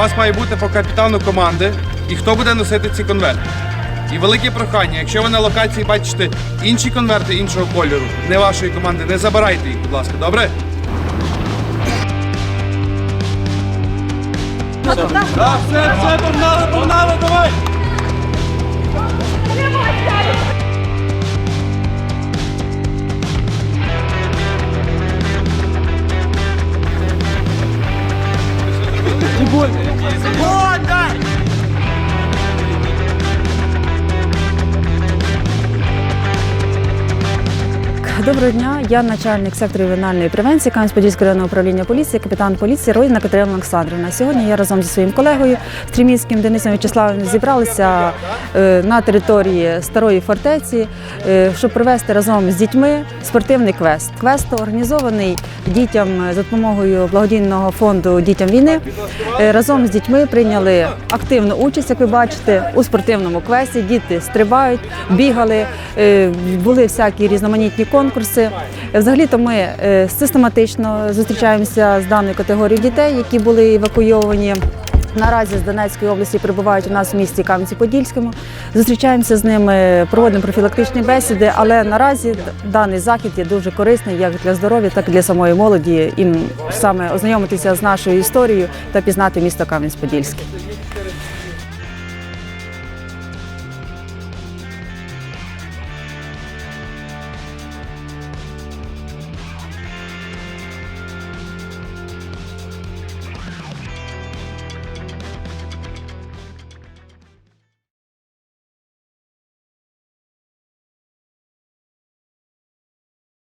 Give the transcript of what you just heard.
вас має бути по капітану команди і хто буде носити ці конверти. І велике прохання, якщо ви на локації бачите інші конверти іншого кольору, не вашої команди, не забирайте їх, будь ласка, добре? Так, все, все, погнали, погнали, давай! Вот Бондар! Доброго дня. Я начальник сектору ювенальної превенції Кам'янець-Подільського районного управління поліції, капітан поліції Родіна Катерина Олександрівна. Сьогодні я разом зі своїм колегою Стрімінським Денисом Вячеславовим зібралися е, на території старої фортеці, е, щоб провести разом з дітьми спортивний квест. Квест організований дітям за допомогою благодійного фонду дітям війни. Е, Разом з дітьми прийняли активну участь, як ви бачите, у спортивному квесті. Діти стрибають, бігали, е, були всякі різноманітні конкурси. Взагалі-то ми е, систематично зустрічаємося з даною категорією дітей, які були евакуйовані. Наразі з Донецької області перебувають у нас в місті Кам'янці-Подільському. Зустрічаємося з ними, проводимо профілактичні бесіди, але наразі даний захід є дуже корисний як для здоров'я, так і для самої молоді. Їм саме ознайомитися з нашою історією та пізнати місто Кам'янець-Подільський.